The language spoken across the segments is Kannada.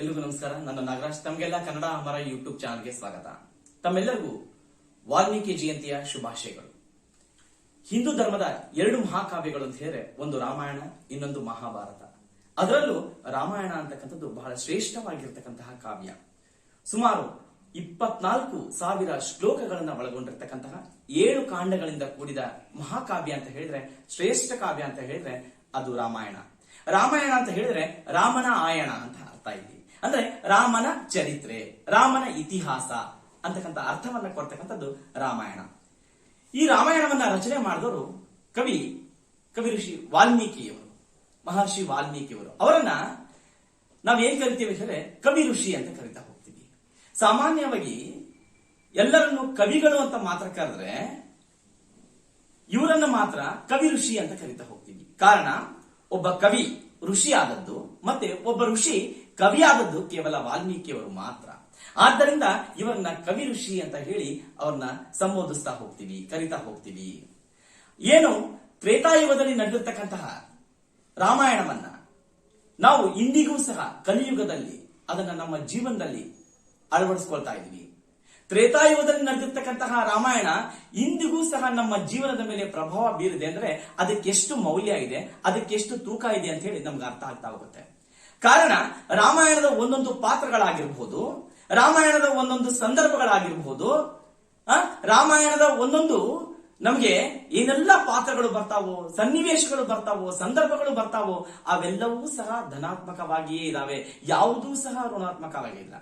ಎಲ್ರಿಗೂ ನಮಸ್ಕಾರ. ನನ್ನ ನಾಗರಾಜ್. ತಮಗೆಲ್ಲ ಕನ್ನಡ ಅಮರ ಯೂಟ್ಯೂಬ್ ಚಾನಲ್ಗೆ ಸ್ವಾಗತ. ತಮ್ಮೆಲ್ಲರಿಗೂ ವಾಲ್ಮೀಕಿ ಜಯಂತಿಯ ಶುಭಾಶಯಗಳು. ಹಿಂದೂ ಧರ್ಮದ ಎರಡು ಮಹಾಕಾವ್ಯಗಳು ಅಂತ ಹೇಳಿದ್ರೆ ಒಂದು ರಾಮಾಯಣ, ಇನ್ನೊಂದು ಮಹಾಭಾರತ. ಅದರಲ್ಲೂ ರಾಮಾಯಣ ಅಂತಕ್ಕಂಥದ್ದು ಬಹಳ ಶ್ರೇಷ್ಠವಾಗಿರ್ತಕ್ಕಂತಹ ಕಾವ್ಯ. ಸುಮಾರು ಇಪ್ಪತ್ನಾಲ್ಕು ಸಾವಿರ ಶ್ಲೋಕಗಳನ್ನ ಒಳಗೊಂಡಿರ್ತಕ್ಕಂತಹ ಏಳು ಕಾಂಡಗಳಿಂದ ಕೂಡಿದ ಮಹಾಕಾವ್ಯ ಅಂತ ಹೇಳಿದ್ರೆ, ಶ್ರೇಷ್ಠ ಕಾವ್ಯ ಅಂತ ಹೇಳಿದ್ರೆ ಅದು ರಾಮಾಯಣ. ರಾಮಾಯಣ ಅಂತ ಹೇಳಿದ್ರೆ ರಾಮನ ಆಯಣ ಅಂತ ಅರ್ಥ ಇಲ್ಲಿ. ಅಂದ್ರೆ ರಾಮನ ಚರಿತ್ರೆ, ರಾಮನ ಇತಿಹಾಸ ಅಂತಕ್ಕಂಥ ಅರ್ಥವನ್ನ ಕೊಡ್ತಕ್ಕಂಥದ್ದು ರಾಮಾಯಣ. ಈ ರಾಮಾಯಣವನ್ನ ರಚನೆ ಮಾಡಿದವರು ಕವಿ ಕವಿ ಋಷಿ ವಾಲ್ಮೀಕಿಯವರು, ಮಹರ್ಷಿ ವಾಲ್ಮೀಕಿಯವರು. ಅವರನ್ನ ನಾವೇನ್ ಕರಿತೀವಿ ಅಂದ್ರೆ ಕವಿ ಋಷಿ ಅಂತ ಕರಿತಾ ಹೋಗ್ತೀವಿ. ಸಾಮಾನ್ಯವಾಗಿ ಎಲ್ಲರನ್ನು ಕವಿಗಳು ಅಂತ ಮಾತ್ರ ಕರೆದ್ರೆ ಇವರನ್ನ ಮಾತ್ರ ಕವಿ ಋಷಿ ಅಂತ ಕರಿತಾ ಹೋಗ್ತೀವಿ. ಕಾರಣ, ಒಬ್ಬ ಕವಿ ಋಷಿ ಆದದ್ದು ಮತ್ತೆ ಒಬ್ಬ ಋಷಿ ಕವಿ ಆದದ್ದು ಕೇವಲ ವಾಲ್ಮೀಕಿಯವರು ಮಾತ್ರ. ಆದ್ದರಿಂದ ಇವರನ್ನ ಕವಿ ಋಷಿ ಅಂತ ಹೇಳಿ ಅವ್ರನ್ನ ಸಂಬೋಧಿಸ್ತಾ ಹೋಗ್ತೀವಿ, ಕರಿತಾ ಹೋಗ್ತೀವಿ. ಏನು ತ್ರೇತಾಯುಗದಲ್ಲಿ ನಡೆದಿರ್ತಕ್ಕಂತಹ ರಾಮಾಯಣವನ್ನ ನಾವು ಇಂದಿಗೂ ಸಹ ಕಲಿಯುಗದಲ್ಲಿ ಅದನ್ನ ನಮ್ಮ ಜೀವನದಲ್ಲಿ ಅಳವಡಿಸ್ಕೊಳ್ತಾ ಇದ್ದೀವಿ. ತ್ರೇತಾಯುಗದಲ್ಲಿ ನಡೆದಿರ್ತಕ್ಕಂತಹ ರಾಮಾಯಣ ಇಂದಿಗೂ ಸಹ ನಮ್ಮ ಜೀವನದ ಮೇಲೆ ಪ್ರಭಾವ ಬೀರಿದೆ ಅಂದ್ರೆ ಅದಕ್ಕೆಷ್ಟು ಮೌಲ್ಯ ಇದೆ, ಅದಕ್ಕೆಷ್ಟು ತೂಕ ಇದೆ ಅಂತ ಹೇಳಿ ನಮ್ಗೆ ಅರ್ಥ ಆಗ್ತಾ ಹೋಗುತ್ತೆ. ಕಾರಣ ರಾಮಾಯಣದ ಒಂದೊಂದು ಪಾತ್ರಗಳಾಗಿರಬಹುದು ರಾಮಾಯಣದ ಒಂದೊಂದು ಸಂದರ್ಭಗಳಾಗಿರಬಹುದು ರಾಮಾಯಣದ ಒಂದೊಂದು ನಮಗೆ ಏನೆಲ್ಲ ಪಾತ್ರಗಳು ಬರ್ತಾವೋ, ಸನ್ನಿವೇಶಗಳು ಬರ್ತಾವೋ, ಸಂದರ್ಭಗಳು ಬರ್ತಾವೋ, ಅವೆಲ್ಲವೂ ಸಹ ಧನಾತ್ಮಕವಾಗಿಯೇ ಇದಾವೆ. ಯಾವುದೂ ಸಹ ಋಣಾತ್ಮಕವಾಗಿಲ್ಲ.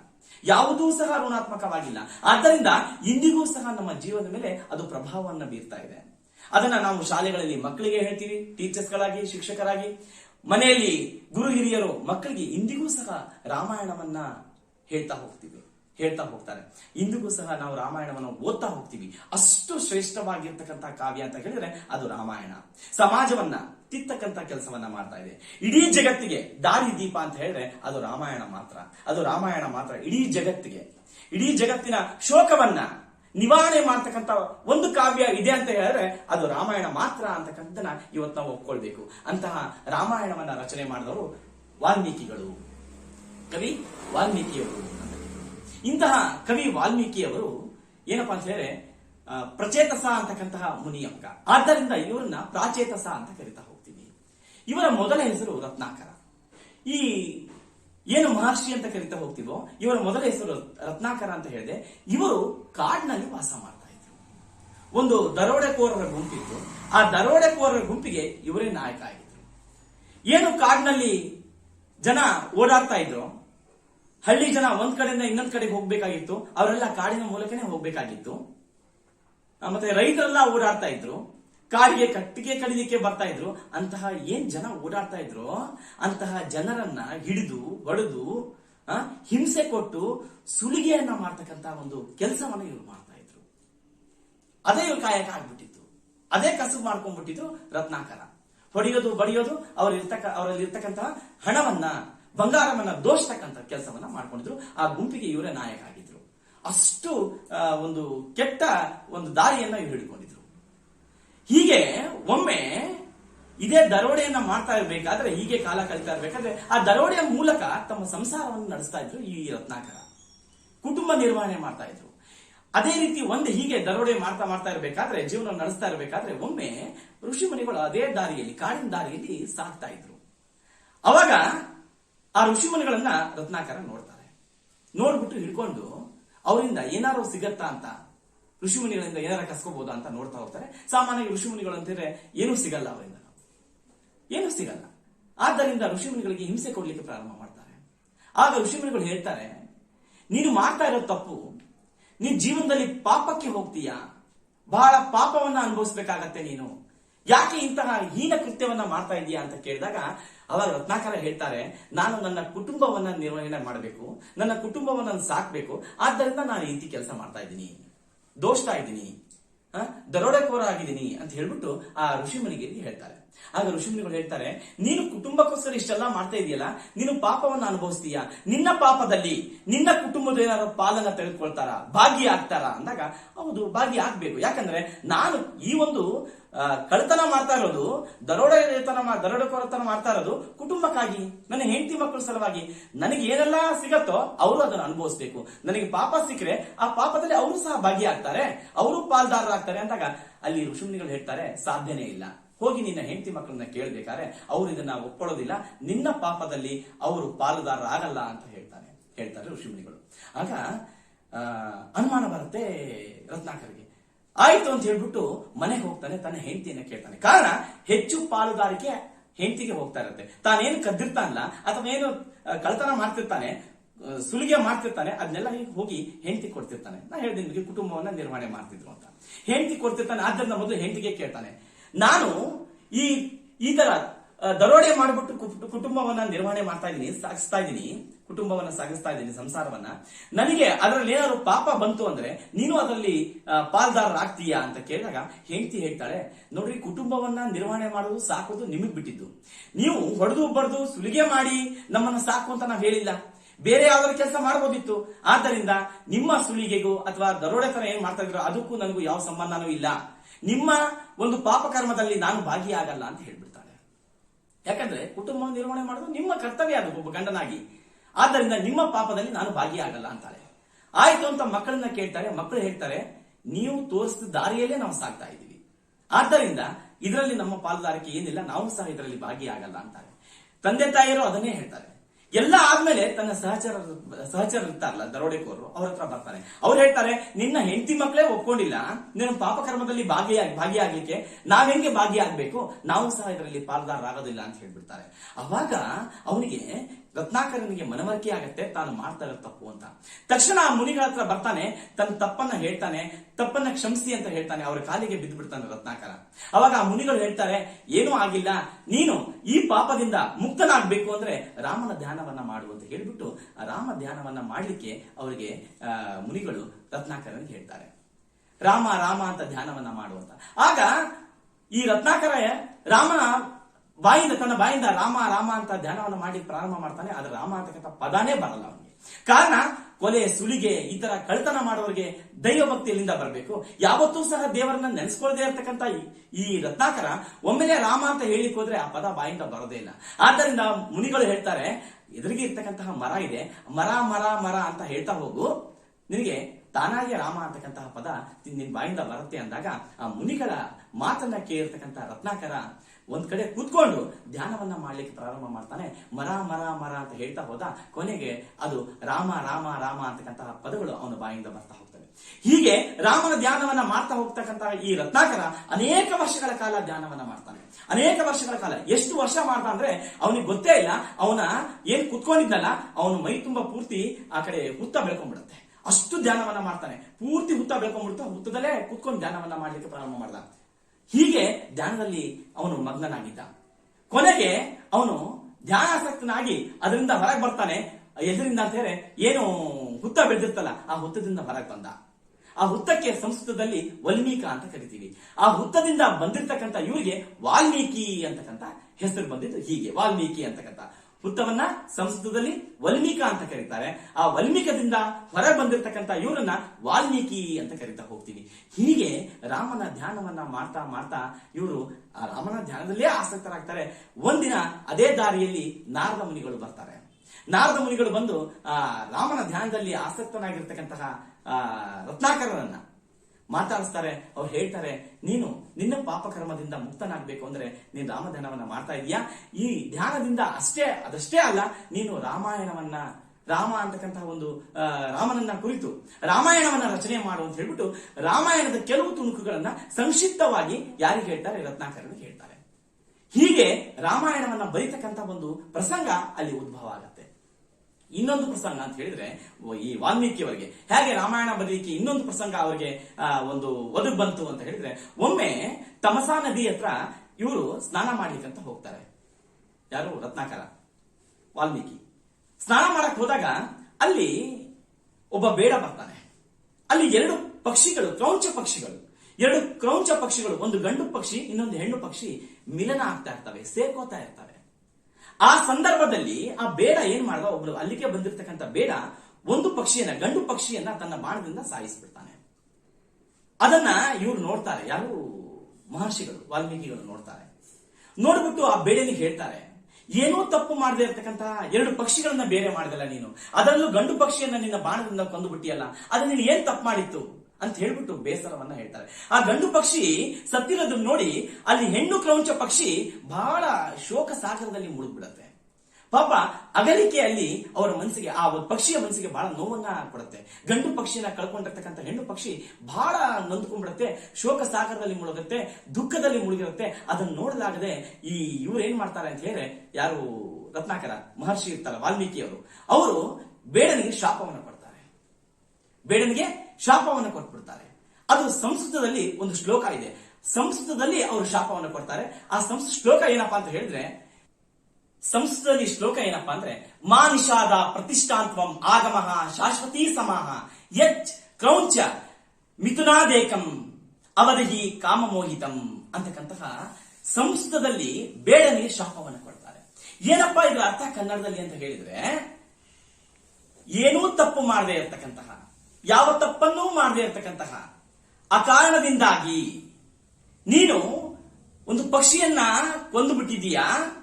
ಯಾವುದೂ ಸಹ ಋಣಾತ್ಮಕವಾಗಿಲ್ಲ. ಆದ್ದರಿಂದ ಇಂದಿಗೂ ಸಹ ನಮ್ಮ ಜೀವನದ ಮೇಲೆ ಅದು ಪ್ರಭಾವವನ್ನು ಬೀರ್ತಾ ಇದೆ. ಅದನ್ನ ನಾವು ಶಾಲೆಗಳಲ್ಲಿ ಮಕ್ಕಳಿಗೆ ಹೇಳ್ತೀವಿ ಟೀಚರ್ಸ್ಗಳಾಗಿ ಶಿಕ್ಷಕರಾಗಿ. ಮನೆಯಲ್ಲಿ ಗುರು ಹಿರಿಯರು ಮಕ್ಕಳಿಗೆ ಇಂದಿಗೂ ಸಹ ರಾಮಾಯಣವನ್ನ ಹೇಳ್ತಾ ಹೋಗ್ತೀವಿ, ಹೇಳ್ತಾ ಹೋಗ್ತಾರೆ. ಇಂದಿಗೂ ಸಹ ನಾವು ರಾಮಾಯಣವನ್ನು ಓದ್ತಾ ಹೋಗ್ತೀವಿ. ಅಷ್ಟು ಶ್ರೇಷ್ಠವಾಗಿರ್ತಕ್ಕಂಥ ಕಾವ್ಯ ಅಂತ ಹೇಳಿದ್ರೆ ಅದು ರಾಮಾಯಣ. ಸಮಾಜವನ್ನ ತಿತ್ತಕ್ಕಂತ ಕೆಲಸವನ್ನ ಮಾಡ್ತಾ ಇದೆ. ಇಡೀ ಜಗತ್ತಿಗೆ ದಾರಿ ದೀಪ ಅಂತ ಹೇಳಿದ್ರೆ ಅದು ರಾಮಾಯಣ ಮಾತ್ರ. ಅದು ರಾಮಾಯಣ ಮಾತ್ರ ಇಡೀ ಜಗತ್ತಿಗೆ. ಇಡೀ ಜಗತ್ತಿನ ಶೋಕವನ್ನ ನಿವಾರಣೆ ಮಾಡ್ತಕ್ಕಂಥ ಒಂದು ಕಾವ್ಯ ಇದೆ ಅಂತ ಹೇಳಿದ್ರೆ ಅದು ರಾಮಾಯಣ ಮಾತ್ರ ಅಂತಕ್ಕಂಥದ್ದನ್ನ ಇವತ್ತು ನಾವು ಒಪ್ಕೊಳ್ಬೇಕು. ಅಂತಹ ರಾಮಾಯಣವನ್ನ ರಚನೆ ಮಾಡಿದವರು ವಾಲ್ಮೀಕಿಗಳು. ಕವಿ ವಾಲ್ಮೀಕಿಯವರು. ಇಂತಹ ಕವಿ ವಾಲ್ಮೀಕಿಯವರು ಏನಪ್ಪಾ ಅಂತ ಹೇಳಿದ್ರೆ ಪ್ರಚೇತಸ ಅಂತಕ್ಕಂತಹ ಮುನಿಯಂಕ. ಆದ್ದರಿಂದ ಇವರನ್ನ ಪ್ರಾಚೇತಸ ಅಂತ ಕರಿತಾ ಹೋಗ್ತೀವಿ ಇವರ ಮೊದಲ ಹೆಸರು ರತ್ನಾಕರ. ಈ ಏನು ಮಹರ್ಷಿ ಅಂತ ಕರಿತಾ ಹೋಗ್ತೀವೋ ಇವರ ಮೊದಲ ಹೆಸರು ರತ್ನಾಕರ ಅಂತ ಹೇಳಿದೆ. ಇವರು ಕಾಡಿನಲ್ಲಿ ವಾಸ ಮಾಡ್ತಾ ಇದ್ರು. ಒಂದು ದರೋಡೆಕೋರರ ಗುಂಪಿತ್ತು. ಆ ದರೋಡೆಕೋರರ ಗುಂಪಿಗೆ ಇವರೇ ನಾಯಕ ಆಗಿದ್ರು. ಏನು ಕಾಡಿನಲ್ಲಿ ಜನ ಓಡಾಡ್ತಾ ಇದ್ರು? ಹಳ್ಳಿ ಜನ ಒಂದ್ ಕಡೆಯಿಂದ ಇನ್ನೊಂದ್ ಕಡೆಗೆ ಹೋಗ್ಬೇಕಾಗಿತ್ತು. ಅವರೆಲ್ಲ ಕಾಡಿನ ಮೂಲಕನೇ ಹೋಗ್ಬೇಕಾಗಿತ್ತು. ಮತ್ತೆ ರೈತರೆಲ್ಲ ಓಡಾಡ್ತಾ ಇದ್ರು. ಕಾಡಿಗೆ ಕಟ್ಟಿಗೆ ಕಡಿಲಿಕ್ಕೆ ಬರ್ತಾ ಇದ್ರು. ಅಂತಹ ಏನ್ ಜನ ಓಡಾಡ್ತಾ ಇದ್ರು, ಅಂತಹ ಜನರನ್ನ ಹಿಡಿದು ಬಡಿದು ಹಿಂಸೆ ಕೊಟ್ಟು ಸುಲಿಗೆಯನ್ನ ಮಾಡ್ತಕ್ಕಂತ ಒಂದು ಕೆಲಸವನ್ನ ಇವ್ರು ಮಾಡ್ತಾ ಇದ್ರು. ಅದೇ ಇವ್ರು ಕಾಯಕ ಆಗ್ಬಿಟ್ಟಿತ್ತು. ಅದೇ ಕಸಬು ಮಾಡ್ಕೊಂಡ್ಬಿಟ್ಟಿದ್ರು ರತ್ನಾಕರ. ಹೊಡೆಯೋದು, ಬಡಿಯೋದು, ಅವ್ರ ಇರ್ತಕ್ಕ, ಅವರಲ್ಲಿ ಇರ್ತಕ್ಕಂತಹ ಹಣವನ್ನ, ಬಂಗಾರವನ್ನ ದೋಷತಕ್ಕಂತ ಕೆಲಸವನ್ನ ಮಾಡ್ಕೊಂಡಿದ್ರು. ಆ ಗುಂಪಿಗೆ ಇವರೇ ನಾಯಕ ಆಗಿದ್ರು. ಅಷ್ಟು ಒಂದು ಕೆಟ್ಟ ಒಂದು ದಾರಿಯನ್ನ ಇವ್ರು ಹಿಡ್ಕೊಂಡಿದ್ರು. ಹೀಗೆ ಒಮ್ಮೆ ಇದೇ ದರೋಡೆಯನ್ನ ಮಾಡ್ತಾ ಇರಬೇಕಾದ್ರೆ ಹೀಗೆ ಕಾಲ ಕಳಿತಾ ಇರಬೇಕಾದ್ರೆ ಆ ದರೋಡೆಯ ಮೂಲಕ ತಮ್ಮ ಸಂಸಾರವನ್ನು ನಡೆಸ್ತಾ ಇದ್ರು ಈ ರತ್ನಾಕರ. ಕುಟುಂಬ ನಿರ್ವಹಣೆ ಮಾಡ್ತಾ ಇದ್ರು. ಅದೇ ರೀತಿ ಒಂದು ಹೀಗೆ ದರೋಡೆ ಮಾಡ್ತಾ ಮಾಡ್ತಾ ಇರಬೇಕಾದ್ರೆ, ಜೀವನ ನಡೆಸ್ತಾ ಇರಬೇಕಾದ್ರೆ ಒಮ್ಮೆ ಋಷಿ ಮುನಿಗಳು ಅದೇ ದಾರಿಯಲ್ಲಿ, ಕಾಡಿನ ದಾರಿಯಲ್ಲಿ ಸಾಕ್ತಾ ಇದ್ರು. ಅವಾಗ ಆ ಋಷಿ ಮುನಿಗಳನ್ನ ರತ್ನಾಕರ ನೋಡ್ತಾರೆ. ನೋಡ್ಬಿಟ್ಟು ಹಿಡ್ಕೊಂಡು, ಅವರಿಂದ ಏನಾರು ಸಿಗತ್ತಾ ಅಂತ ಋಷಿ ಮುನಿಗಳಿಂದ ಏನಾರ ಕಸ್ಕೋಬಹುದಾ ಅಂತ ನೋಡ್ತಾ ಹೋಗ್ತಾರೆ. ಸಾಮಾನ್ಯವಾಗಿ ಋಷಿಮುನಿಗಳು ಅಂತಂದ್ರೆ ಏನು ಸಿಗಲ್ಲ ಅವರಿಂದ. ಏನೂ ಸಿಗಲ್ಲ. ಆದ್ದರಿಂದ ಋಷಿಮುನಿಗಳಿಗೆ ಹಿಂಸೆ ಕೊಡ್ಲಿಕ್ಕೆ ಪ್ರಾರಂಭ ಮಾಡ್ತಾರೆ. ಆಗ ಋಷಿಮುನಿಗಳು ಹೇಳ್ತಾರೆ, ನೀನು ಮಾಡ್ತಾ ಇರೋ ತಪ್ಪು. ನೀನ್ ಜೀವನದಲ್ಲಿ ಪಾಪಕ್ಕೆ ಹೋಗ್ತೀಯಾ? ಬಹಳ ಪಾಪವನ್ನ ಅನುಭವಿಸ್ಬೇಕಾಗತ್ತೆ ನೀನು. ಯಾಕೆ ಇಂತಹ ಹೀನ ಕೃತ್ಯವನ್ನ ಮಾಡ್ತಾ ಇದೀಯಾ ಅಂತ ಕೇಳಿದಾಗ, ಅವರ ರತ್ನಾಕರ ಹೇಳ್ತಾರೆ, ನಾನು ನನ್ನ ಕುಟುಂಬವನ್ನ ನಿರ್ವಹಣೆ ಮಾಡಬೇಕು, ನನ್ನ ಕುಟುಂಬವನ್ನ ಸಾಕಬೇಕು, ಆದ್ದರಿಂದ ನಾನು ರೀತಿ ಕೆಲಸ ಮಾಡ್ತಾ ಇದ್ದೀನಿ. ದೋಷ್ತಾ ಇದ್ದೀನಿ ದರೋಡೆಕೋರ ಆಗಿದ್ದೀನಿ ಅಂತ ಹೇಳ್ಬಿಟ್ಟು ಆ ಋಷಿ ಋಷಿಮುನಿಗೆ ಹೇಳ್ತಾರೆ. ಆಗ ಋಷಿಮುನಿಗಳು ಹೇಳ್ತಾರೆ, ನೀನು ಕುಟುಂಬಕ್ಕೋಸ್ಕರ ಇಷ್ಟೆಲ್ಲ ಮಾಡ್ತಾ ಇದೆಯಲ್ಲ, ನೀನು ಪಾಪವನ್ನು ಅನುಭವಿಸ್ತೀಯ? ನಿನ್ನ ಪಾಪದಲ್ಲಿ ನಿನ್ನ ಕುಟುಂಬದ ಏನಾದ್ರು ಪಾಲನ ತೆಗೆದುಕೊಳ್ತಾರ? ಭಾಗಿ ಆಗ್ತಾರ? ಅಂದಾಗ, ಹೌದು, ಭಾಗಿ ಆಗ್ಬೇಕು. ಯಾಕಂದ್ರೆ ನಾನು ಈ ಒಂದು ಕಳ್ತನ ಮಾಡ್ತಾ ಇರೋದು, ದರೋಡೆತನ ದರೋಡೆಕೋರತನ ಮಾಡ್ತಾ ಇರೋದು ಕುಟುಂಬಕ್ಕಾಗಿ, ನನ್ನ ಹೆಂಡತಿ ಮಕ್ಕಳ ಸಲುವಾಗಿ. ನನಗೆ ಏನೆಲ್ಲ ಸಿಗತ್ತೋ ಅವರು ಅದನ್ನು ಅನುಭವಿಸ್ಬೇಕು. ನನಗೆ ಪಾಪ ಸಿಕ್ಕರೆ ಆ ಪಾಪದಲ್ಲಿ ಅವರು ಸಹ ಭಾಗಿಯಾಗ್ತಾರೆ ಅವರು ಪಾಲ್ದಾರರಾಗ್ತಾರೆ. ಅಂದಾಗ ಅಲ್ಲಿ ಋಷಿಮುನಿಗಳು ಹೇಳ್ತಾರೆ, ಸಾಧ್ಯನೇ ಇಲ್ಲ. ಹೋಗಿ ನಿನ್ನ ಹೆಂಡತಿ ಮಕ್ಕಳನ್ನ ಕೇಳಬೇಕಾದ್ರೆ ಅವರು ಇದನ್ನ ಒಪ್ಕೊಳ್ಳೋದಿಲ್ಲ. ನಿನ್ನ ಪಾಪದಲ್ಲಿ ಅವರು ಪಾಲುದಾರರಾಗಲ್ಲ ಅಂತ ಹೇಳ್ತಾನೆ ಹೇಳ್ತಾರೆ ಋಷಿಮುನಿಗಳು. ಆಗ ಅನುಮಾನ ಬರುತ್ತೆ ರತ್ನಾಕರ್ಗೆ. ಆಯ್ತು ಅಂತ ಹೇಳ್ಬಿಟ್ಟು ಮನೆಗೆ ಹೋಗ್ತಾನೆ, ತನ್ನ ಹೆಂಡತಿಯನ್ನ ಕೇಳ್ತಾನೆ. ಕಾರಣ, ಹೆಚ್ಚು ಪಾಲುದಾರಿಕೆ ಹೆಂಡತಿಗೆ ಹೋಗ್ತಾ ಇರುತ್ತೆ. ತಾನೇನು ಕದ್ದಿರ್ತಾನಲ್ಲ, ಅಥವಾ ಏನು ಕಳ್ತನ ಮಾಡ್ತಿರ್ತಾನೆ ಸುಲಿಗೆ ಮಾಡ್ತಿರ್ತಾನೆ ಅದನ್ನೆಲ್ಲ ಹೋಗಿ ಹೆಂಡತಿ ಕೊಡ್ತಿರ್ತಾನೆ. ನಾ ಹೇಳಿದೆ ನಿಮಗೆ ಕುಟುಂಬವನ್ನ ನಿರ್ವಹಣೆ ಮಾಡ್ತಿದ್ರು ಅಂತ. ಹೆಂಡತಿ ಕೊಡ್ತಿರ್ತಾನೆ ಆದ್ದರಿಂದ ಮೊದಲು ಹೆಂಡತಿಗೆ ಕೇಳ್ತಾನೆ. ನಾನು ಈ ಈ ತರ ದರೋಡೆ ಮಾಡಿಬಿಟ್ಟು ಕುಟುಂಬವನ್ನ ನಿರ್ವಹಣೆ ಮಾಡ್ತಾ ಇದ್ದೀನಿ, ಸಾಗಿಸ್ತಾ ಇದ್ದೀನಿ, ಕುಟುಂಬವನ್ನ ಸಾಗಿಸ್ತಾ ಇದ್ದೀನಿ, ಸಂಸಾರವನ್ನ. ನನಗೆ ಅದರಲ್ಲಿ ಏನಾದ್ರು ಪಾಪ ಬಂತು ಅಂದ್ರೆ ನೀನು ಅದರಲ್ಲಿ ಪಾಲ್ದಾರರಾಗ್ತೀಯಾ ಅಂತ ಕೇಳಿದಾಗ ಹೆಂಡತಿ ಹೇಳ್ತಾಳೆ, ನೋಡ್ರಿ, ಕುಟುಂಬವನ್ನ ನಿರ್ವಹಣೆ ಮಾಡೋದು ಸಾಕೋದು ನಿಮಗ್ ಬಿಟ್ಟಿದ್ದು. ನೀವು ಹೊಡೆದು ಬಡ್ದು ಸುಲಿಗೆ ಮಾಡಿ ನಮ್ಮನ್ನ ಸಾಕು ಅಂತ ನಾವು ಹೇಳಿಲ್ಲ. ಬೇರೆ ಯಾವ್ದಾದ್ರು ಕೆಲಸ ಮಾಡ್ಬೋದಿತ್ತು. ಆದ್ದರಿಂದ ನಿಮ್ಮ ಸುಲಿಗೆಗೂ ಅಥವಾ ದರೋಡೆತನ ಏನ್ ಮಾಡ್ತಾ ಇದ್ರು, ಅದಕ್ಕೂ ನನಗೂ ಯಾವ ಸಂಬಂಧನೂ ಇಲ್ಲ. ನಿಮ್ಮ ಒಂದು ಪಾಪಕರ್ಮದಲ್ಲಿ ನಾನು ಭಾಗಿಯಾಗಲ್ಲ ಅಂತ ಹೇಳ್ಬಿಡ್ತಾಳೆ. ಯಾಕಂದ್ರೆ ಕುಟುಂಬ ನಿರ್ವಹಣೆ ಮಾಡೋದು ನಿಮ್ಮ ಕರ್ತವ್ಯ ಅದು, ಒಬ್ಬ ಗಂಡನಾಗಿ. ಆದ್ದರಿಂದ ನಿಮ್ಮ ಪಾಪದಲ್ಲಿ ನಾನು ಭಾಗಿಯಾಗಲ್ಲ ಅಂತಾಳೆ. ಆಯ್ತು ಅಂತ ಮಕ್ಕಳನ್ನ ಕೇಳ್ತಾರೆ ಮಕ್ಕಳು ಹೇಳ್ತಾರೆ, ನೀವು ತೋರಿಸಿದ ದಾರಿಯಲ್ಲೇ ನಾವು ಸಾಗ್ತಾ ಇದ್ದೀವಿ. ಆದ್ದರಿಂದ ಇದರಲ್ಲಿ ನಮ್ಮ ಪಾಲುದಾರಿಕೆ ಏನಿಲ್ಲ, ನಾವು ಸಹ ಇದರಲ್ಲಿ ಭಾಗಿಯಾಗಲ್ಲ ಅಂತಾರೆ. ತಂದೆ ತಾಯಿಯರು ಅದನ್ನೇ ಹೇಳ್ತಾರೆ. ಎಲ್ಲ ಆದ್ಮೇಲೆ ತನ್ನ ಸಹಚರ ಸಹಚರ ಇರ್ತಾರಲ್ಲ ದರೋಡೆಕೋರು ಅವ್ರ ಹತ್ರ ಬರ್ತಾರೆ. ಅವ್ರು ಹೇಳ್ತಾರೆ, ನಿನ್ನ ಹೆಂಡತಿ ಮಕ್ಕಳೇ ಒಪ್ಕೊಂಡಿಲ್ಲ, ನಿನ್ನ ಪಾಪಕರ್ಮದಲ್ಲಿ ಭಾಗಿಯಾಗಿ ಭಾಗಿಯಾಗ್ಲಿಕ್ಕೆ ನಾವ್ ಹೆಂಗೆ ಭಾಗಿಯಾಗಬೇಕು? ನಾವು ಸಹ ಇದರಲ್ಲಿ ಪಾಲುದಾರರಾಗೋದಿಲ್ಲ ಅಂತ ಹೇಳ್ಬಿಡ್ತಾರೆ. ಅವಾಗ ಅವನಿಗೆ ರತ್ನಾಕರನಿಗೆ ಮನವರಿಕೆ ಆಗತ್ತೆ, ತಾನು ಮಾಡ್ತಾ ಇರೋ ತಪ್ಪು ಅಂತ. ತಕ್ಷಣ ಆ ಮುನಿಗಳ ಹತ್ರ ಬರ್ತಾನೆ, ತನ್ನ ತಪ್ಪನ್ನ ಹೇಳ್ತಾನೆ, ತಪ್ಪನ್ನ ಕ್ಷಮಿಸಿ ಅಂತ ಹೇಳ್ತಾನೆ, ಅವರ ಕಾಲಿಗೆ ಬಿದ್ದು ಬಿಡ್ತಾನೆ ರತ್ನಾಕರ. ಅವಾಗ ಆ ಮುನಿಗಳು ಹೇಳ್ತಾರೆ, ಏನೂ ಆಗಿಲ್ಲ, ನೀನು ಈ ಪಾಪದಿಂದ ಮುಕ್ತನಾಗಬೇಕು ಅಂದ್ರೆ ರಾಮನ ಧ್ಯಾನವನ್ನ ಮಾಡು ಅಂತ ಹೇಳ್ಬಿಟ್ಟು, ಆ ರಾಮ ಧ್ಯಾನವನ್ನ ಮಾಡ್ಲಿಕ್ಕೆ ಅವರಿಗೆ ಮುನಿಗಳು ರತ್ನಾಕರನಿಗೆ ಹೇಳ್ತಾರೆ. ರಾಮ ರಾಮ ಅಂತ ಧ್ಯಾನವನ್ನ ಮಾಡುವಂತ ಆಗ ಈ ರತ್ನಾಕರ ರಾಮನ ಬಾಯಿಂದ ತನ್ನ ಬಾಯಿಂದ ರಾಮ ರಾಮ ಅಂತ ಧ್ಯಾನವನ್ನ ಮಾಡಿ ಪ್ರಾರಂಭ ಮಾಡ್ತಾನೆ, ಆದ್ರೆ ರಾಮ ಅಂತಕ್ಕಂಥ ಪದಾನೇ ಬರಲ್ಲ ಅವನಿಗೆ. ಕಾರಣ, ಕೊಲೆ, ಸುಲಿಗೆ, ಈ ತರ ಕಳ್ತನ ಮಾಡೋರಿಗೆ ದೈವ ಭಕ್ತಿಯಲ್ಲಿಂದ ಬರಬೇಕು. ಯಾವತ್ತೂ ಸಹ ದೇವರನ್ನ ನೆನೆಸ್ಕೊಳ್ಳದೆ ಇರತಕ್ಕಂತ ಈ- ರತ್ನಾಕರ ಒಮ್ಮೆಲೆ ರಾಮ ಅಂತ ಹೇಳಿಕ್ ಹೋದ್ರೆ ಆ ಪದ ಬಾಯಿಂದ ಬರೋದೇ ಇಲ್ಲ. ಆದ್ದರಿಂದ ಮುನಿಗಳು ಹೇಳ್ತಾರೆ, ಎದುರಿಗೆ ಇರ್ತಕ್ಕಂತಹ ಮರ ಇದೆ, ಮರ ಮರ ಮರ ಅಂತ ಹೇಳ್ತಾ ಹೋಗು. ನಿನಗೆ ತಾನಾಗೆ ರಾಮ ಅಂತಕ್ಕಂತಹ ಪದ ನಿನ್ ಬಾಯಿಂದ ಬರುತ್ತೆ ಅಂದಾಗ ಆ ಮುನಿಗಳ ಮಾತನ್ನ ಕೇಳಿರ್ತಕ್ಕಂತಹ ರತ್ನಾಕರ ಒಂದ್ ಕಡೆ ಕೂತ್ಕೊಂಡು ಧ್ಯಾನವನ್ನ ಮಾಡ್ಲಿಕ್ಕೆ ಪ್ರಾರಂಭ ಮಾಡ್ತಾನೆ. ಮರ ಮರ ಮರ ಅಂತ ಹೇಳ್ತಾ ಹೋದ ಕೊನೆಗೆ ಅದು ರಾಮ ರಾಮ ರಾಮ ಅಂತಕ್ಕಂತಹ ಪದಗಳು ಅವನ ಬಾಯಿಂದ ಬರ್ತಾ ಹೋಗ್ತವೆ. ಹೀಗೆ ರಾಮನ ಧ್ಯಾನವನ್ನ ಮಾಡ್ತಾ ಹೋಗ್ತಕ್ಕಂತಹ ಈ ರತ್ನಾಕರ ಅನೇಕ ವರ್ಷಗಳ ಕಾಲ ಧ್ಯಾನವನ್ನ ಮಾಡ್ತಾನೆ. ಅನೇಕ ವರ್ಷಗಳ ಕಾಲ. ಎಷ್ಟು ವರ್ಷ ಮಾಡ್ದ ಅಂದ್ರೆ ಅವನಿಗೆ ಗೊತ್ತೇ ಇಲ್ಲ. ಅವನ ಏನ್ ಕುತ್ಕೊಂಡಿದ್ನಲ್ಲ, ಅವನು ಮೈ ತುಂಬಾ ಪೂರ್ತಿ ಆ ಕಡೆ ಹುತ್ತ ಬೆಳ್ಕೊಂಡ್ಬಿಡುತ್ತೆ. ಅಷ್ಟು ಧ್ಯಾನವನ್ನ ಮಾಡ್ತಾನೆ. ಪೂರ್ತಿ ಹುತ್ತ ಬೆಳ್ಕೊಂಡ್ಬಿಡ್ತಾ ಹುತ್ತದಲ್ಲೇ ಕುತ್ಕೊಂಡು ಧ್ಯಾನವನ್ನ ಮಾಡ್ಲಿಕ್ಕೆ ಪ್ರಾರಂಭ ಮಾಡ್ದ. ಹೀಗೆ ಧ್ಯಾನದಲ್ಲಿ ಅವನು ಮಗ್ನನಾಗಿದ್ದ. ಕೊನೆಗೆ ಅವನು ಧ್ಯಾನಾಸಕ್ತನಾಗಿ ಅದರಿಂದ ಹೊರಗೆ ಬರ್ತಾನೆ. ಎದರಿಂದ ಅಂತ ಹೇಳಿ ಏನು ಹುತ್ತ ಬೆಳೆದಿರ್ತಲ್ಲ ಆ ಹುತ್ತದಿಂದ ಹೊರಗೆ ಬಂದ. ಆ ಹುತ್ತಕ್ಕೆ ಸಂಸ್ಕೃತದಲ್ಲಿ ವಲ್ಮೀಕ ಅಂತ ಕರಿತೀವಿ. ಆ ಹುತ್ತದಿಂದ ಬಂದಿರ್ತಕ್ಕಂಥ ಇವರಿಗೆ ವಾಲ್ಮೀಕಿ ಅಂತಕ್ಕಂಥ ಹೆಸರು ಬಂದಿದ್ದು ಹೀಗೆ, ವಾಲ್ಮೀಕಿ ಅಂತಕ್ಕಂಥ. ಹುತ್ತವನ್ನ ಸಂಸ್ಕೃತದಲ್ಲಿ ವಲ್ಮೀಕ ಅಂತ ಕರೀತಾರೆ. ಆ ವಲ್ಮೀಕದಿಂದ ಹೊರ ಬಂದಿರತಕ್ಕಂತ ಇವರನ್ನ ವಾಲ್ಮೀಕಿ ಅಂತ ಕರೀತಾ ಹೋಗ್ತೀವಿ. ಹೀಗೆ ರಾಮನ ಧ್ಯಾನವನ್ನ ಮಾಡ್ತಾ ಮಾಡ್ತಾ ಇವರು ಆ ರಾಮನ ಧ್ಯಾನದಲ್ಲೇ ಆಸಕ್ತರಾಗ್ತಾರೆ. ಒಂದಿನ ಅದೇ ದಾರಿಯಲ್ಲಿ ನಾರದ ಮುನಿಗಳು ಬರ್ತಾರೆ. ನಾರದ ಮುನಿಗಳು ಬಂದು ಆ ರಾಮನ ಧ್ಯಾನದಲ್ಲಿ ಆಸಕ್ತನಾಗಿರ್ತಕ್ಕಂತಹ, ಆ ರತ್ನಾಕರನನ್ನ ಮಾತಾಡಿಸ್ತಾರೆ, ಅವ್ರು ಹೇಳ್ತಾರೆ, ನೀನು ನಿನ್ನ ಪಾಪಕರ್ಮದಿಂದ ಮುಕ್ತನಾಗಬೇಕು ಅಂದ್ರೆ ನೀನು ರಾಮಧ್ಯಾನವನ್ನ ಮಾಡ್ತಾ ಇದೀಯಾ? ಈ ಧ್ಯಾನದಿಂದ ಅಷ್ಟೇ, ಅದಷ್ಟೇ ಅಲ್ಲ, ನೀನು ರಾಮಾಯಣವನ್ನ, ರಾಮ ಅಂತಕ್ಕಂತಹ ಒಂದು ರಾಮನನ್ನ ಕುರಿತು, ರಾಮಾಯಣವನ್ನ ರಚನೆ ಮಾಡು ಅಂತ ಹೇಳ್ಬಿಟ್ಟು, ರಾಮಾಯಣದ ಕೆಲವು ತುಣುಕುಗಳನ್ನ ಸಂಕ್ಷಿಪ್ತವಾಗಿ ಯಾರಿಗೆ ಹೇಳ್ತಾರೆ? ರತ್ನಾಕರನಿಗೆ ಹೇಳ್ತಾರೆ. ಹೀಗೆ ರಾಮಾಯಣವನ್ನ ಬರೀತಕ್ಕಂಥ ಒಂದು ಪ್ರಸಂಗ ಅಲ್ಲಿ ಉದ್ಭವ ಆಗತ್ತೆ. ಇನ್ನೊಂದು ಪ್ರಸಂಗ ಅಂತ ಹೇಳಿದ್ರೆ ಈ ವಾಲ್ಮೀಕಿ ಅವರಿಗೆ ಹೇಗೆ ರಾಮಾಯಣ ಬರೀಲಿಕ್ಕೆ ಇನ್ನೊಂದು ಪ್ರಸಂಗ ಅವರಿಗೆ ಒಂದು ಒದಗ್ ಬಂತು ಅಂತ ಹೇಳಿದ್ರೆ, ಒಮ್ಮೆ ತಮಸಾ ನದಿ ಹತ್ರ ಇವರು ಸ್ನಾನ ಮಾಡ್ಲಿಕ್ಕಂತ ಹೋಗ್ತಾರೆ. ಯಾರು? ರತ್ನಾಕರ, ವಾಲ್ಮೀಕಿ. ಸ್ನಾನ ಮಾಡಕ್ ಹೋದಾಗ ಅಲ್ಲಿ ಒಬ್ಬ ಬೇಡ ಬರ್ತಾನೆ. ಅಲ್ಲಿ ಎರಡು ಪಕ್ಷಿಗಳು, ಕ್ರೌಂಚ ಪಕ್ಷಿಗಳು. ಎರಡು ಕ್ರೌಂಚ ಪಕ್ಷಿಗಳು, ಒಂದು ಗಂಡು ಪಕ್ಷಿ, ಇನ್ನೊಂದು ಹೆಣ್ಣು ಪಕ್ಷಿ ಮಿಲನ ಆಗ್ತಾ ಇರ್ತವೆ ಸೇರ್ಕೋತಾ ಇರ್ತವೆ. ಆ ಸಂದರ್ಭದಲ್ಲಿ ಆ ಬೇಡ ಏನ್ ಮಾಡ್ದ? ಒಬ್ರು ಅಲ್ಲಿಗೆ ಬಂದಿರತಕ್ಕಂಥ ಬೇಡ, ಒಂದು ಪಕ್ಷಿಯನ್ನ, ಗಂಡು ಪಕ್ಷಿಯನ್ನ ತನ್ನ ಬಾಣದಿಂದ ಸಾಯಿಸಿಬಿಡ್ತಾನೆ. ಅದನ್ನ ಇವ್ರು ನೋಡ್ತಾರೆ, ಯಾರು? ಮಹರ್ಷಿಗಳು, ವಾಲ್ಮೀಕಿಗಳು ನೋಡ್ತಾರೆ. ನೋಡ್ಬಿಟ್ಟು ಆ ಬೇಡನಿಗೆ ಹೇಳ್ತಾರೆ, ಏನೋ ತಪ್ಪು ಮಾಡದೆ ಇರತಕ್ಕಂತಹ ಎರಡು ಪಕ್ಷಿಗಳನ್ನ ಬೇರೆ ಮಾಡಿದಲ್ಲ ನೀನು. ಅದರಲ್ಲೂ ಗಂಡು ಪಕ್ಷಿಯನ್ನ ನಿನ್ನ ಬಾಣದಿಂದ ಕೊಂದು ಬಿಟ್ಟಿಯಲ್ಲ ಅದು ನೀನು ಏನ್ ತಪ್ಪು ಮಾಡಿತ್ತು? ಅಂತ ಹೇಳ್ಬಿಟ್ಟು ಬೇಸರವನ್ನ ಹೇಳ್ತಾರೆ. ಆ ಗಂಡು ಪಕ್ಷಿ ಸತ್ತಿರೋದನ್ನ ನೋಡಿ ಅಲ್ಲಿ ಹೆಣ್ಣು ಕ್ರೌಂಚ ಪಕ್ಷಿ ಬಹಳ ಶೋಕ ಸಾಗರದಲ್ಲಿ ಮುಳುಗ್ಬಿಡತ್ತೆ. ಪಾಪ ಅಗಲಿಕೆಯಲ್ಲಿ ಅವರ ಮನಸ್ಸಿಗೆ, ಆ ಪಕ್ಷಿಯ ಮನಸ್ಸಿಗೆ ಬಹಳ ನೋವನ್ನ ಕೊಡುತ್ತೆ ಗಂಡು ಪಕ್ಷಿನ ಕಳ್ಕೊಂಡಿರ್ತಕ್ಕಂಥ ಹೆಣ್ಣು ಪಕ್ಷಿ ಬಹಳ ನೊಂದ್ಕೊಂಡ್ಬಿಡುತ್ತೆ, ಶೋಕ ಸಾಗರದಲ್ಲಿ ಮುಳುಗುತ್ತೆ, ದುಃಖದಲ್ಲಿ ಮುಳುಗಿರುತ್ತೆ. ಅದನ್ನ ನೋಡಲಾಗದೆ ಈ ಇವ್ರು ಏನ್ ಮಾಡ್ತಾರೆ ಅಂತ ಹೇಳಿದ್ರೆ, ಯಾರು ರತ್ನಾಕರ ಮಹರ್ಷಿ ಇರ್ತಾರೆ ವಾಲ್ಮೀಕಿಯವರು, ಅವರು ಬೇಡನಿಗೆ ಶಾಪವನ್ನು ಕೊಡ್ತಾರೆ. ಬೇಡನಿಗೆ ಶಾಪವನ್ನು ಕೊಟ್ಬಿಡ್ತಾರೆ. ಅದು ಸಂಸ್ಕೃತದಲ್ಲಿ ಒಂದು ಶ್ಲೋಕ ಇದೆ. ಸಂಸ್ಕೃತದಲ್ಲಿ ಅವರು ಶಾಪವನ್ನು ಕೊಡ್ತಾರೆ. ಆ ಸಂಸ್ಕೃತ ಶ್ಲೋಕ ಏನಪ್ಪಾ ಅಂತ ಹೇಳಿದ್ರೆ, ಸಂಸ್ಕೃತದಲ್ಲಿ ಶ್ಲೋಕ ಏನಪ್ಪಾ ಅಂದ್ರೆ, ಮಾ ನಿಷಾದ ಪ್ರತಿಷ್ಠಾಂತ್ವಂ ಆಗಮಃ ಶಾಶ್ವತೀ ಸಮಾಹ ಯಚ್ ಕ್ರೌಂಚ ಮಿಥುನಾದೇಕಂ ಅವಧಿ ಕಾಮಮೋಹಿತಂ ಅಂತಕ್ಕಂತಹ ಸಂಸ್ಕೃತದಲ್ಲಿ ಬೇಡನೆ ಶಾಪವನ್ನು ಕೊಡ್ತಾರೆ. ಏನಪ್ಪಾ ಇದರ ಅರ್ಥ ಕನ್ನಡದಲ್ಲಿ ಅಂತ ಹೇಳಿದ್ರೆ, ಏನೂ ತಪ್ಪು ಮಾಡದೆ ಇರತಕ್ಕಂತಹ ಯಾವ ತಪ್ಪನ್ನೂ ಮಾಡದೇ ಇರತಕ್ಕಂತಹ ಆ ಕಾರಣದಿಂದಾಗಿ ನೀನು ಒಂದು ಪಕ್ಷಿಯನ್ನ ಕೊಂದು ಬಿಟ್ಟಿದ್ದೀಯಾ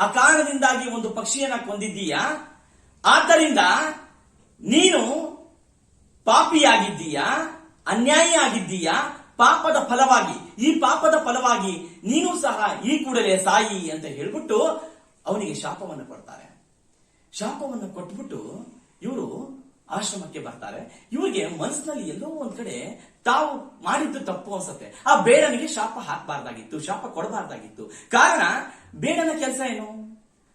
ಆ ಕಾರಣದಿಂದಾಗಿ ಒಂದು ಪಕ್ಷಿಯನ್ನ ಕೊಂದಿದ್ದೀಯಾ? ಆದ್ದರಿಂದ ನೀನು ಪಾಪಿಯಾಗಿದ್ದೀಯಾ? ಅನ್ಯಾಯ ಆಗಿದ್ದೀಯಾ ಪಾಪದ ಫಲವಾಗಿ, ಈ ಪಾಪದ ಫಲವಾಗಿ ನೀನು ಸಹ ಈ ಕೂಡಲೇ ಸಾಯಿ ಅಂತ ಹೇಳ್ಬಿಟ್ಟು ಅವನಿಗೆ ಶಾಪವನ್ನು ಕೊಡ್ತಾರೆ. ಶಾಪವನ್ನು ಕೊಟ್ಬಿಟ್ಟು ಇವರು ಆಶ್ರಮಕ್ಕೆ ಬರ್ತಾರೆ. ಇವರಿಗೆ ಮನಸ್ಸಿನಲ್ಲಿ ಎಲ್ಲೋ ಒಂದ್ ಕಡೆ ತಾವು ಮಾಡಿದ್ದು ತಪ್ಪು ಅನ್ಸತ್ತೆ. ಆ ಬೇಡನಿಗೆ ಶಾಪ ಹಾಕಬಾರ್ದಾಗಿತ್ತು, ಶಾಪ ಕೊಡಬಾರ್ದಾಗಿತ್ತು. ಕಾರಣ, ಬೇಡನ ಕೆಲಸ ಏನು?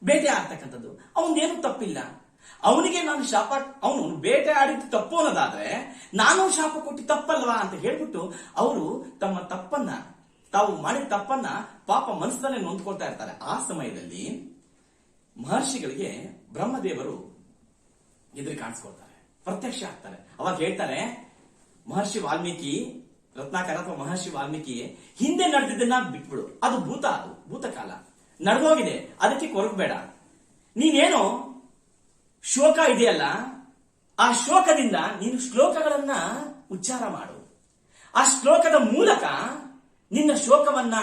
ಬೇಟೆ ಆಗ್ತಕ್ಕಂಥದ್ದು ಅವನೇನು ತಪ್ಪಿಲ್ಲ. ಅವನಿಗೆ ನಾನು ಶಾಪ, ಅವನು ಬೇಟೆ ಆಡಿದ್ದು ತಪ್ಪು ಅನ್ನೋದಾದ್ರೆ, ನಾನು ಶಾಪ ಕೊಟ್ಟು ತಪ್ಪಲ್ವಾ ಅಂತ ಹೇಳ್ಬಿಟ್ಟು ಅವರು ತಮ್ಮ ತಪ್ಪನ್ನ, ತಾವು ಮಾಡಿದ ತಪ್ಪನ್ನ ಪಾಪ ಮನಸ್ಸಿನಲ್ಲೇ ನೊಂದ್ಕೊಳ್ತಾ ಇರ್ತಾರೆ. ಆ ಸಮಯದಲ್ಲಿ ಮಹರ್ಷಿಗಳಿಗೆ ಬ್ರಹ್ಮದೇವರು ಎದುರು ಕಾಣಿಸ್ಕೊಳ್ತಾರೆ. ಪ್ರತ್ಯಕ್ಷ ಆಗ್ತಾರೆ ಅವಾಗ ಹೇಳ್ತಾರೆ ಮಹರ್ಷಿ ವಾಲ್ಮೀಕಿ, ರತ್ನಾಕರ ಅಥವಾ ಮಹರ್ಷಿ ವಾಲ್ಮೀಕಿ, ಹಿಂದೆ ನಡೆದಿದ್ದನ್ನ ಬಿಟ್ಬಿಡು. ಅದು ಭೂತ ಅದು, ಭೂತಕಾಲ. ನಡೆದೋಗಿದೆ, ಅದಕ್ಕೆ ಕೊರಗಬೇಡ ನೀನೇನು ಶೋಕ ಇದೆಯಲ್ಲ, ಆ ಶೋಕದಿಂದ ನೀನು ಶ್ಲೋಕಗಳನ್ನ ಉಚ್ಚಾರ ಮಾಡು. ಆ ಶ್ಲೋಕದ ಮೂಲಕ ನಿನ್ನ ಶೋಕವನ್ನ,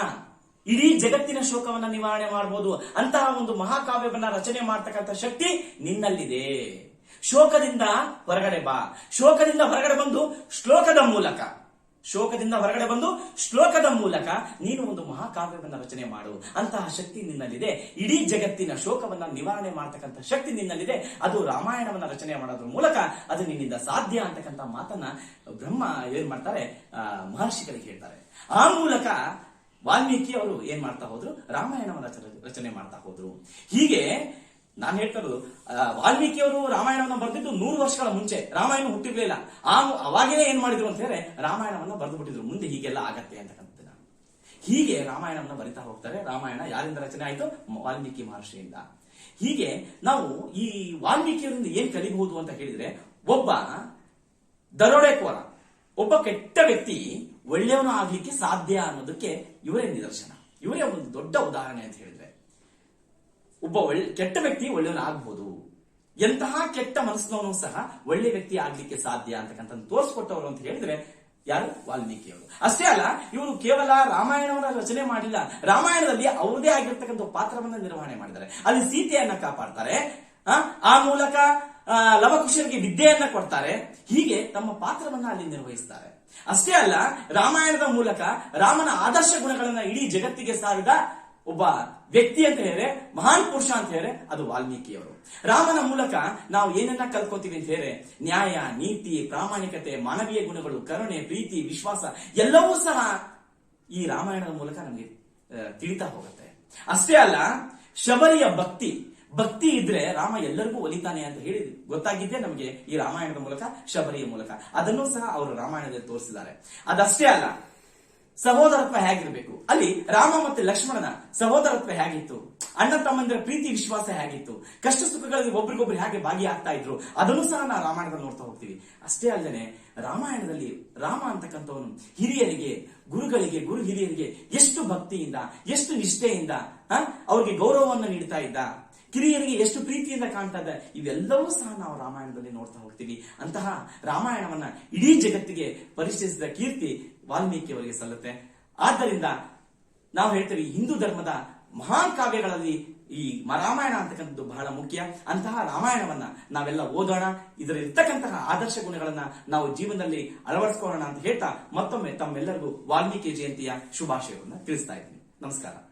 ಇಡೀ ಜಗತ್ತಿನ ಶೋಕವನ್ನ ನಿವಾರಣೆ ಮಾಡಬಹುದು ಅಂತಹ ಒಂದು ಮಹಾಕಾವ್ಯವನ್ನ ರಚನೆ ಮಾಡ್ತಕ್ಕಂಥ ಶಕ್ತಿ ನಿನ್ನಲ್ಲಿದೆ. ಶೋಕದಿಂದ ಹೊರಗಡೆ ಬಾ. ಶೋಕದಿಂದ ಹೊರಗಡೆ ಬಂದು ಶ್ಲೋಕದ ಮೂಲಕ. ಶೋಕದಿಂದ ಹೊರಗಡೆ ಬಂದು ಶ್ಲೋಕದ ಮೂಲಕ ನೀನು ಒಂದು ಮಹಾಕಾವ್ಯವನ್ನು ರಚನೆ ಮಾಡು. ಅಂತಹ ಶಕ್ತಿ ನಿನ್ನಲ್ಲಿದೆ. ಇಡೀ ಜಗತ್ತಿನ ಶೋಕವನ್ನು ನಿವಾರಣೆ ಮಾಡತಕ್ಕಂಥ ಶಕ್ತಿ ನಿನ್ನಲ್ಲಿದೆ. ಅದು ರಾಮಾಯಣವನ್ನ ರಚನೆ ಮಾಡೋದ್ರ ಮೂಲಕ ಅದು ನಿನ್ನಿಂದ ಸಾಧ್ಯ ಅಂತಕ್ಕಂಥ ಮಾತನ್ನ ಬ್ರಹ್ಮ ಏನ್ ಮಾಡ್ತಾರೆ? ಮಹರ್ಷಿಗಳಿಗೆ ಹೇಳ್ತಾರೆ. ಆ ಮೂಲಕ ವಾಲ್ಮೀಕಿ ಅವರು ಏನ್ ಮಾಡ್ತಾ ಹೋದ್ರು? ರಾಮಾಯಣವನ್ನ ರಚನೆ ಮಾಡ್ತಾ ಹೋದ್ರು. ಹೀಗೆ ನಾನು ಹೇಳ್ತಾ ಇರೋದು ವಾಲ್ಮೀಕಿಯವರು ರಾಮಾಯಣವನ್ನ ಬರೆದಿದ್ದು ನೂರು ವರ್ಷಗಳ ಮುಂಚೆ. ರಾಮಾಯಣ ಹುಟ್ಟಿರ್ಲಿಲ್ಲ. ಆ ಅವಾಗಲೇ ಏನ್ ಮಾಡಿದ್ರು ಅಂತ ಹೇಳಿದ್ರೆ, ರಾಮಾಯಣವನ್ನು ಬರೆದು ಬಿಟ್ಟಿದ್ರು ಮುಂದೆ ಹೀಗೆಲ್ಲ ಆಗತ್ತೆ ಅಂತಕ್ಕಂಥದ್ದನ್ನ ಹೀಗೆ ರಾಮಾಯಣವನ್ನು ಬರಿತಾ ಹೋಗ್ತಾರೆ. ರಾಮಾಯಣ ಯಾರಿಂದ ರಚನೆ ಆಯಿತು? ವಾಲ್ಮೀಕಿ ಮಹರ್ಷಿಯಿಂದ. ಹೀಗೆ ನಾವು ಈ ವಾಲ್ಮೀಕಿಯವರಿಂದ ಏನ್ ಕಲಿಬಹುದು ಅಂತ ಹೇಳಿದ್ರೆ, ಒಬ್ಬ ದರೋಡೆಕೋರ, ಒಬ್ಬ ಕೆಟ್ಟ ವ್ಯಕ್ತಿ ಒಳ್ಳೆಯವನು ಆಗ್ಲಿಕ್ಕೆ ಸಾಧ್ಯ ಅನ್ನೋದಕ್ಕೆ ಇವರೇ ನಿದರ್ಶನ. ಇವರೇ ಒಂದು ದೊಡ್ಡ ಉದಾಹರಣೆ ಅಂತ ಹೇಳಿದ್ರೆ. ಒಬ್ಬ ಒಳ್ಳೆ ಕೆಟ್ಟ ವ್ಯಕ್ತಿ ಒಳ್ಳೆಯವನಾಗ್ಬೋದು ಎಂತಹ ಕೆಟ್ಟ ಮನಸ್ಸಿನವನು ಸಹ ಒಳ್ಳೆ ವ್ಯಕ್ತಿ ಆಗ್ಲಿಕ್ಕೆ ಸಾಧ್ಯ ಅಂತಕ್ಕಂಥ ತೋರಿಸ್ಕೊಟ್ಟವರು ಅಂತ ಹೇಳಿದ್ರೆ ಯಾರು? ವಾಲ್ಮೀಕಿಯವರು. ಅಷ್ಟೇ ಅಲ್ಲ ಇವರು ಕೇವಲ ರಾಮಾಯಣವನ್ನ ರಚನೆ ಮಾಡಿಲ್ಲ. ರಾಮಾಯಣದಲ್ಲಿ ಅವರದೇ ಆಗಿರ್ತಕ್ಕಂಥ ಪಾತ್ರವನ್ನ ನಿರ್ವಹಣೆ ಮಾಡಿದ್ದಾರೆ. ಅಲ್ಲಿ ಸೀತೆಯನ್ನ ಕಾಪಾಡ್ತಾರೆ ಆ, ಮೂಲಕ ಲವಕುಶರಿಗೆ ವಿದ್ಯೆಯನ್ನ ಕೊಡ್ತಾರೆ. ಹೀಗೆ ತಮ್ಮ ಪಾತ್ರವನ್ನ ಅಲ್ಲಿ ನಿರ್ವಹಿಸ್ತಾರೆ. ಅಷ್ಟೇ ಅಲ್ಲ ರಾಮಾಯಣದ ಮೂಲಕ ರಾಮನ ಆದರ್ಶ ಗುಣಗಳನ್ನ ಇಡೀ ಜಗತ್ತಿಗೆ ಸಾರಿದ ಒಬ್ಬ ವ್ಯಕ್ತಿ ಅಂತ ಹೇಳಿದ್ರೆ, ಮಹಾನ್ ಪುರುಷ ಅಂತ ಹೇಳಿದ್ರೆ ಅದು ವಾಲ್ಮೀಕಿಯವರು. ರಾಮನ ಮೂಲಕ ನಾವು ಏನನ್ನ ಕಲ್ಕೊತೀವಿ ಅಂತ ಹೇಳಿದ್ರೆ, ನ್ಯಾಯ, ನೀತಿ, ಪ್ರಾಮಾಣಿಕತೆ, ಮಾನವೀಯ ಗುಣಗಳು, ಕರುಣೆ, ಪ್ರೀತಿ, ವಿಶ್ವಾಸ, ಎಲ್ಲವೂ ಸಹ ಈ ರಾಮಾಯಣದ ಮೂಲಕ ನಮಗೆ ತಿಳಿತಾ ಹೋಗುತ್ತೆ. ಅಷ್ಟೇ ಅಲ್ಲ, ಶಬರಿಯ ಭಕ್ತಿ ಭಕ್ತಿ ಇದ್ರೆ ರಾಮ ಎಲ್ಲರಿಗೂ ಒಲಿತಾನೆ ಅಂತ ಹೇಳಿ ಗೊತ್ತಾಗಿದ್ದೇ ನಮಗೆ ಈ ರಾಮಾಯಣದ ಮೂಲಕ, ಶಬರಿಯ ಮೂಲಕ. ಅದನ್ನು ಸಹ ಅವರು ರಾಮಾಯಣದಲ್ಲಿ ತೋರಿಸಿದ್ದಾರೆ. ಅದಷ್ಟೇ ಅಲ್ಲ ಸಹೋದರತ್ವ ಹೇಗಿರಬೇಕು? ಅಲ್ಲಿ ರಾಮ ಮತ್ತು ಲಕ್ಷ್ಮಣನ ಸಹೋದರತ್ವ ಹೇಗಿತ್ತು? ಅಣ್ಣ ತಮ್ಮಂದಿರ ಪ್ರೀತಿ, ವಿಶ್ವಾಸ ಹೇಗಿತ್ತು? ಕಷ್ಟ ಸುಖಗಳಲ್ಲಿ ಒಬ್ರಿಗೊಬ್ರು ಹೇಗೆ ಭಾಗಿಯಾಗ್ತಾ ಇದ್ರು? ಅದನ್ನು ಸಹ ನಾವು ರಾಮಾಯಣದಲ್ಲಿ ನೋಡ್ತಾ ಹೋಗ್ತೀವಿ. ಅಷ್ಟೇ ಅಲ್ಲದೆ ರಾಮಾಯಣದಲ್ಲಿ ರಾಮ ಅಂತಕ್ಕಂಥವನು ಹಿರಿಯರಿಗೆ, ಗುರುಗಳಿಗೆ, ಗುರು ಹಿರಿಯರಿಗೆ ಎಷ್ಟು ಭಕ್ತಿಯಿಂದ, ಎಷ್ಟು ನಿಷ್ಠೆಯಿಂದ ಅವ್ರಿಗೆ ಗೌರವವನ್ನು ನೀಡ್ತಾ ಇದ್ದ? ಕಿರಿಯರಿಗೆ ಎಷ್ಟು ಪ್ರೀತಿಯಿಂದ ಕಾಣ್ತಾ ಇದ್ದ? ಇವೆಲ್ಲವೂ ಸಹ ನಾವು ರಾಮಾಯಣದಲ್ಲಿ ನೋಡ್ತಾ ಹೋಗ್ತೀವಿ. ಅಂತಹ ರಾಮಾಯಣವನ್ನ ಇಡೀ ಜಗತ್ತಿಗೆ ಪರಿಚಯಿಸಿದ ಕೀರ್ತಿ ವಾಲ್ಮೀಕಿಯವರಿಗೆ ಸಲ್ಲುತ್ತೆ. ಆದ್ದರಿಂದ ನಾವು ಹೇಳ್ತೇವೆ ಹಿಂದೂ ಧರ್ಮದ ಮಹಾನ್ ಕಾವ್ಯಗಳಲ್ಲಿ ಈ ರಾಮಾಯಣ ಅಂತಕ್ಕಂಥದ್ದು ಬಹಳ ಮುಖ್ಯ. ಅಂತಹ ರಾಮಾಯಣವನ್ನ ನಾವೆಲ್ಲ ಓದೋಣ. ಇದರಲ್ಲಿರ್ತಕ್ಕಂತಹ ಆದರ್ಶ ಗುಣಗಳನ್ನ ನಾವು ಜೀವನದಲ್ಲಿ ಅಳವಡಿಸ್ಕೊಳ್ಳೋಣ ಅಂತ ಹೇಳ್ತಾ ಮತ್ತೊಮ್ಮೆ ತಮ್ಮೆಲ್ಲರಿಗೂ ವಾಲ್ಮೀಕಿ ಜಯಂತಿಯ ಶುಭಾಶಯವನ್ನು ತಿಳಿಸ್ತಾ ಇದ್ದೀನಿ. ನಮಸ್ಕಾರ.